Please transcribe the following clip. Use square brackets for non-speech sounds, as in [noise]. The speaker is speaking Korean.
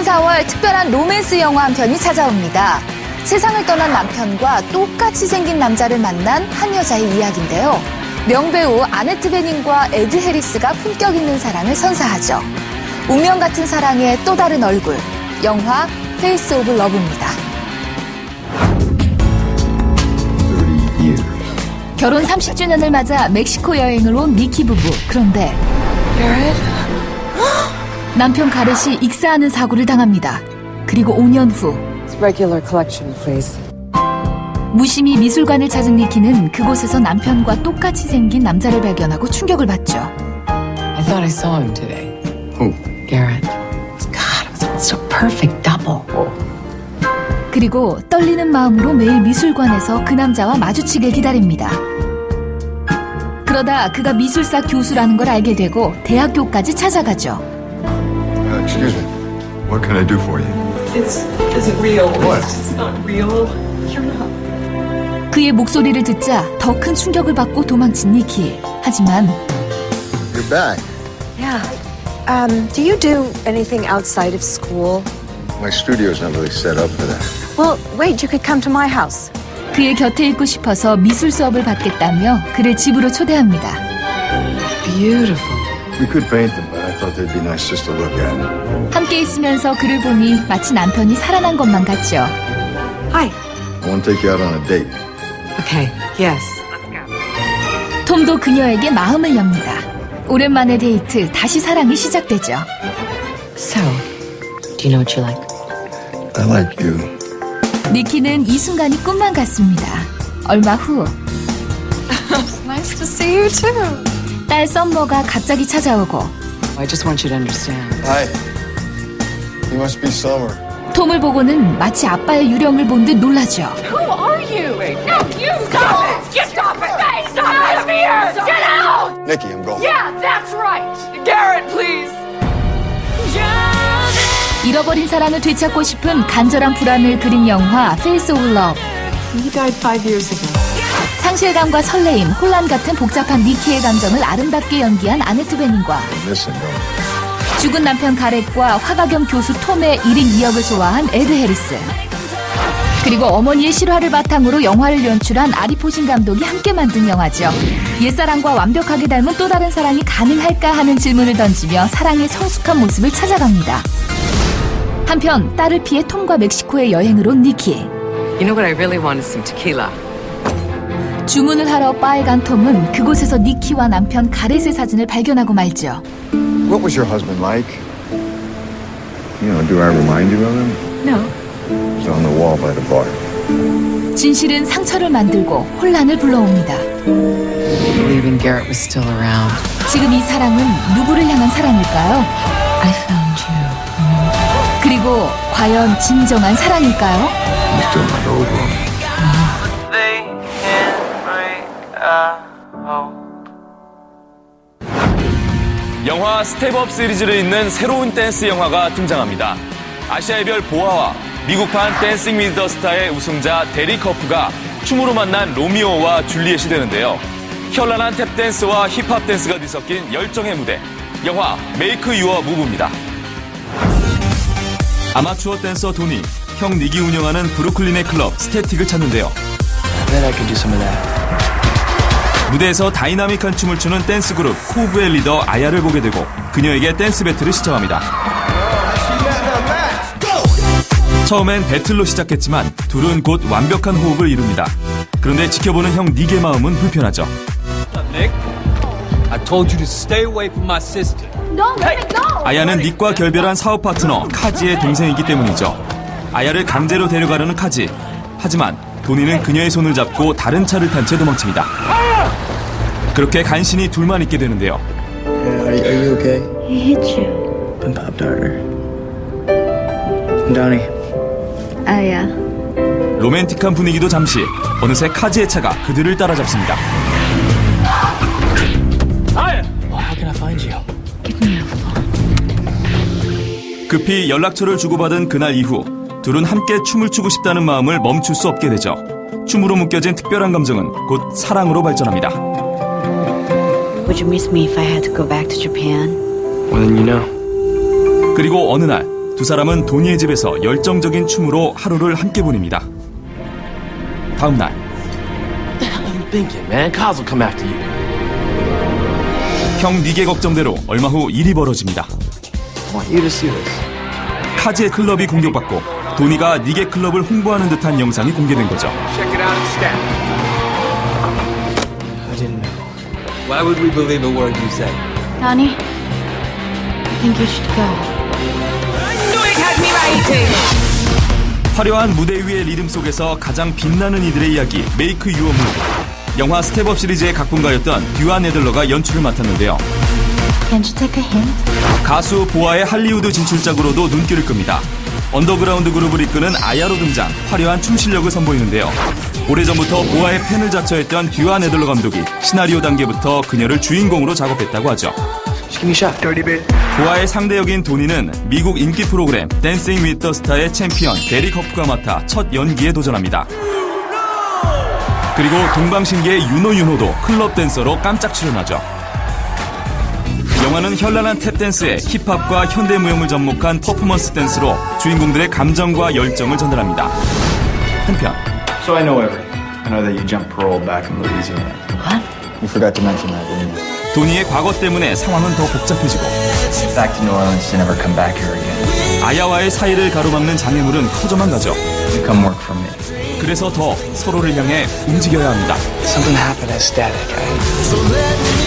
긴 4월 특별한 로맨스 영화 한 편이 찾아옵니다. 세상을 떠난 남편과 똑같이 생긴 남자를 만난 한 여자의 이야기인데요. 명배우 아네트 베닝과 에드 해리스가 품격 있는 사랑을 선사하죠. 운명 같은 사랑의 또 다른 얼굴. 영화 페이스 오브 러브입니다. 30 years. 결혼 30주년을 맞아 멕시코 여행을 온 미키 부부. 그런데 [gasps] [gasps] [gasps] 남편 가렛이 익사하는 사고를 당합니다. 그리고 5년 후 Regular collection, please. 무심히 미술관을 찾은 니키는 그곳에서 남편과 똑같이 생긴 남자를 발견하고 충격을 받죠. I thought I saw him today. Who? Garrett. God, it was a perfect double. 그리고 떨리는 마음으로 매일 미술관에서 그 남자와 마주치길 기다립니다. 그러다 그가 미술사 교수라는 걸 알게 되고 대학교까지 찾아가죠. Uh, excuse me. What can I do for you? It's isn't real. What? It's not real. You're not. 그의 목소리를 듣자 더 큰 충격을 받고 도망친 니키. 하지만 You're back. Yeah. Um, do you do anything outside of school? My studio's not really set up for that. Well, wait, you could come to my house. 그의 곁에 있고 싶어서 미술 수업을 받겠다며 그를 집으로 초대합니다. Beautiful. We could paint them, but I thought they'd be nice just to look at. 함께 있으면서 그를 보니 마치 남편이 살아난 것만 같죠. Hi. I want to take you out on a date. Okay. Yes. 톰도 그녀에게 마음을 엽니다. 오랜만의 데이트, 다시 사랑이 시작되죠. So, do you know what you like? I like you. 니키는 이 순간이 꿈만 같습니다. 얼마 후, Nice to see you too. 딸 썸머가 갑자기 찾아오고, I just want you to understand. Hi. You must be Summer. 톰을 보고는 마치 아빠의 유령을 본 듯 놀라죠. Who are you? No, you stop it! Get stop it! Get out of here! Get out! Nikki, I'm going. Yeah, that's right. Garrett, please. 잃어버린 사랑을 되찾고 싶은 간절한 불안을 그린 영화 페이스 오브 러브. He died five years ago. 상실감과 설레임, 혼란 같은 복잡한 니키의 감정을 아름답게 연기한 아네트 베닝과. 죽은 남편 가렛과 화가겸 교수 톰의 1인 2역을 소화한 에드 해리스. 그리고 어머니의 실화를 바탕으로 영화를 연출한 아리포신 감독이 함께 만든 영화죠. 옛사랑과 완벽하게 닮은 또 다른 사랑이 가능할까 하는 질문을 던지며 사랑의 성숙한 모습을 찾아갑니다. 한편 딸을 피해 톰과 멕시코의 여행을 온 니키. You know what I really want is some tequila. 주문을 하러 바에 간 톰은 그곳에서 니키와 남편 가렛의 사진을 발견하고 말죠. What was your husband like? You know, do I remind you of him? No. He's on the wall by the bar. 진실은 상처를 만들고 혼란을 불러옵니다. Believing Garrett was still around. 지금 이 사랑은 누구를 향한 사랑일까요? I found you. 그리고 과연 진정한 사랑일까요? You still not over him. 영화 스텝업 시리즈를 잇는 새로운 댄스 영화가 등장합니다. 아시아의 별 보아와 미국판 댄싱 위드 더 스타의 우승자 데리 커프가 춤으로 만난 로미오와 줄리엣이 되는데요. 현란한 탭 댄스와 힙합 댄스가 뒤섞인 열정의 무대. 영화 메이크 유어 무브입니다. 아마추어 댄서 도니, 형 닉이 운영하는 브루클린의 클럽 스태틱을 찾는데요. 무대에서 다이나믹한 춤을 추는 댄스 그룹 코브의 리더 아야를 보게 되고 그녀에게 댄스 배틀을 시청합니다. 처음엔 배틀로 시작했지만 둘은 곧 완벽한 호흡을 이룹니다. 그런데 지켜보는 형 닉의 마음은 불편하죠. 아야는 닉과 결별한 사업 파트너 카지의 동생이기 때문이죠. 아야를 강제로 데려가려는 카지. 하지만 도니는 그녀의 손을 잡고 다른 차를 탄 채 도망칩니다. 그렇게 간신히 둘만 있게 되는데요. Are, are you okay? He hit you. I'm Pop Darter. Donnie. Oh, yeah. 로맨틱한 분위기도 잠시 어느새 카지의 차가 그들을 따라잡습니다. How can I find you? Give me a phone. 급히 연락처를 주고받은 그날 이후 둘은 함께 춤을 추고 싶다는 마음을 멈출 수 없게 되죠. 춤으로 묶여진 특별한 감정은 곧 사랑으로 발전합니다. Would you miss me if I had to go back to Japan? Well, then you know. 그리고 어느 날 두 사람은 도니의 집에서 열정적인 춤으로 하루를 함께 보냅니다. 다음 날 What the hell are you thinking, man? Cars will come after you. 형 닉의 걱정대로 얼마 후 일이 벌어집니다. I want you to see this. 카지의 클럽이 공격받고 도니가 닉의 클럽을 홍보하는 듯한 영상이 공개된 거죠. Check it out and stat. I didn't know. Why would we believe a word you say? Donnie, I think you should go. 화려한 무대 위의 리듬 속에서 가장 빛나는 이들의 이야기 메이크 유어 무브 영화 스텝업 시리즈의 각본가였던 듀아 네들러가 연출을 맡았는데요. Can't you take a hint? 가수 보아의 할리우드 진출작으로도 눈길을 끕니다. 언더그라운드 그룹을 이끄는 아야로 등장, 화려한 춤 실력을 선보이는데요. 오래전부터 보아의 팬을 자처했던 듀아 네들러 감독이 시나리오 단계부터 그녀를 주인공으로 작업했다고 하죠. 보아의 상대 역인 도니는 미국 인기 프로그램 댄싱 위더 스타의 챔피언 데릭 허프가 맡아 첫 연기에 도전합니다. 그리고 동방신기의 윤호 윤호도 클럽 댄서로 깜짝 출연하죠. 영화는 현란한 탭댄스에 힙합과 현대무용을 접목한 퍼포먼스 댄스로 주인공들의 감정과 열정을 전달합니다. 한편 So I know everything. I know that you jumped parole back in Louisiana. What? You forgot to mention that, didn't you? 도니의 과거 때문에 상황은 더 복잡해지고 Back to New Orleans to never come back here again. 아야와의 사이를 가로막는 장애물은 커져만 가죠. You come work for me. 그래서 더 서로를 향해 움직여야 합니다. Something happened at Static. I...